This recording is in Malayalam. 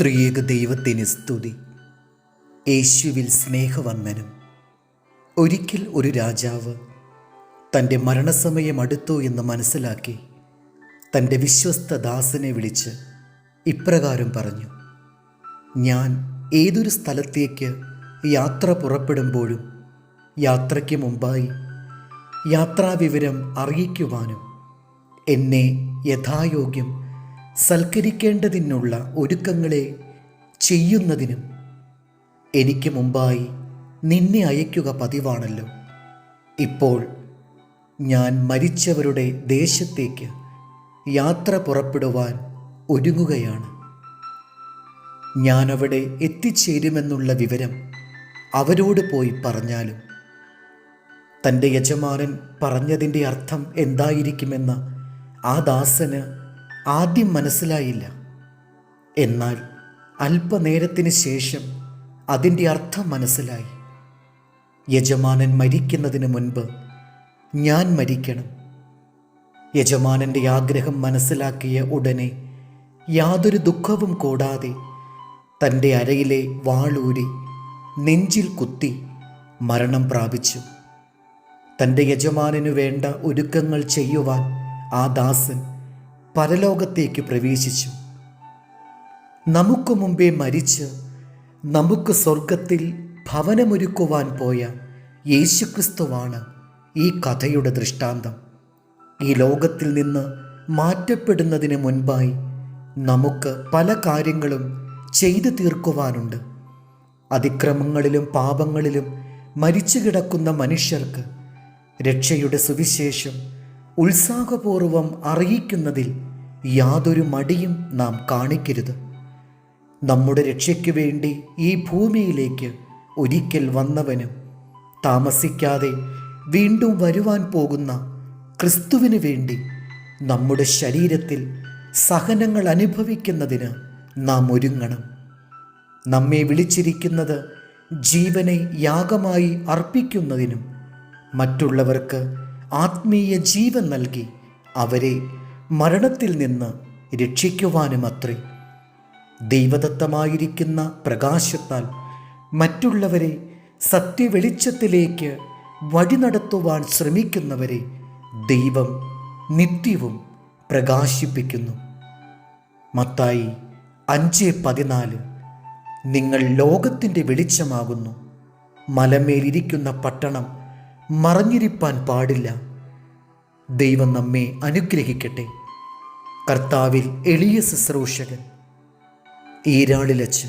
ത്രിയേക ദൈവത്തിന് സ്തുതി. യേശുവിൽ സ്നേഹവന്ദനം. ഒരിക്കൽ ഒരു രാജാവ് തന്റെ മരണസമയം അടുത്തു എന്ന് മനസ്സിലാക്കി തന്റെ വിശ്വസ്ത ദാസനെ വിളിച്ച് ഇപ്രകാരം പറഞ്ഞു ഞാൻ ഏതൊരു സ്ഥലത്തേക്ക് യാത്ര പുറപ്പെടുമ്പോഴും യാത്രയ്ക്ക് മുമ്പായി യാത്രാവിവരം അറിയിക്കുവാനും എന്നെ യഥായോഗ്യം സൽക്കരിക്കേണ്ടതിനുള്ള ഒരുക്കങ്ങളെ ചെയ്യുന്നതിനും എനിക്ക് മുമ്പായി നിന്നെ അയക്കുക പതിവാണല്ലോ. ഇപ്പോൾ ഞാൻ മരിച്ചവരുടെ ദേശത്തേക്ക് യാത്ര പുറപ്പെടുവാൻ ഒരുങ്ങുകയാണ്. ഞാനവിടെ എത്തിച്ചേരുമെന്നുള്ള വിവരം അവരോട് പോയി പറഞ്ഞാലും തന്റെ യജമാനൻ പറഞ്ഞതിന്റെ അർത്ഥം എന്തായിരിക്കുമെന്ന് ആ ദാസന് ആദ്യം മനസ്സിലായില്ല. എന്നാൽ അല്പനേരത്തിന് ശേഷം അതിന്റെ അർത്ഥം മനസ്സിലായി. യജമാനൻ മരിക്കുന്നതിന് മുൻപ് ഞാൻ മരിക്കണം. യജമാനന്റെ ആഗ്രഹം മനസ്സിലാക്കിയ ഉടനെ യാതൊരു ദുഃഖവും കൂടാതെ തന്റെ അരയിലെ വാളൂരി നെഞ്ചിൽ കുത്തി മരണം പ്രാപിച്ചു. തന്റെ യജമാനു വേണ്ട ഒരുക്കങ്ങൾ ചെയ്യുവാൻ ആ ദാസൻ പരലോകത്തേക്ക് പ്രവേശിച്ചു. നമുക്ക് മുമ്പേ മരിച്ച് നമുക്ക് സ്വർഗത്തിൽ ഭവനമൊരുക്കുവാൻ പോയ യേശുക്രിസ്തുവാണ് ഈ കഥയുടെ ദൃഷ്ടാന്തം. ഈ ലോകത്തിൽ നിന്ന് മാറ്റപ്പെടുന്നതിന് മുൻപായി നമുക്ക് പല കാര്യങ്ങളും ചെയ്തു തീർക്കുവാനുണ്ട്. അതിക്രമങ്ങളിലും പാപങ്ങളിലും മരിച്ചു കിടക്കുന്ന മനുഷ്യർക്ക് രക്ഷയുടെ സുവിശേഷം ഉത്സാഹപൂർവം അറിയിക്കുന്നതിൽ യാതൊരു മടിയും നാം കാണിക്കരുത്. നമ്മുടെ രക്ഷയ്ക്ക് വേണ്ടി ഈ ഭൂമിയിലേക്ക് ഒരിക്കൽ വന്നവനും താമസിക്കാതെ വീണ്ടും വരുവാൻ പോകുന്ന ക്രിസ്തുവിന് വേണ്ടി നമ്മുടെ ശരീരത്തിൽ സഹനങ്ങൾ അനുഭവിക്കുന്നതിന് നാം ഒരുങ്ങണം. നമ്മെ വിളിച്ചിരിക്കുന്നത് ജീവനെ യാഗമായി അർപ്പിക്കുന്നതിനും മറ്റുള്ളവർക്ക് ആത്മീയ ജീവൻ നൽകി അവരെ മരണത്തിൽ നിന്ന് രക്ഷിക്കുവാനുമത്രേ. ദൈവദത്തമായിരിക്കുന്ന പ്രകാശത്താൽ മറ്റുള്ളവരെ സത്യവെളിച്ചത്തിലേക്ക് വഴി നടത്തുവാൻ ശ്രമിക്കുന്നവരെ ദൈവം നിത്യവും പ്രകാശിപ്പിക്കുന്നു. മത്തായി അഞ്ച് പതിനാല് നിങ്ങൾ ലോകത്തിന്റെ വെളിച്ചമാകുന്നു. മലമേലിരിക്കുന്ന പട്ടണം മറഞ്ഞിരിപ്പാൻ പാടില്ല. ദൈവം നമ്മെ അനുഗ്രഹിക്കട്ടെ. കർത്താവിൽ എളിയ ശുശ്രൂഷകൻ ഈരാളിലച്ചൻ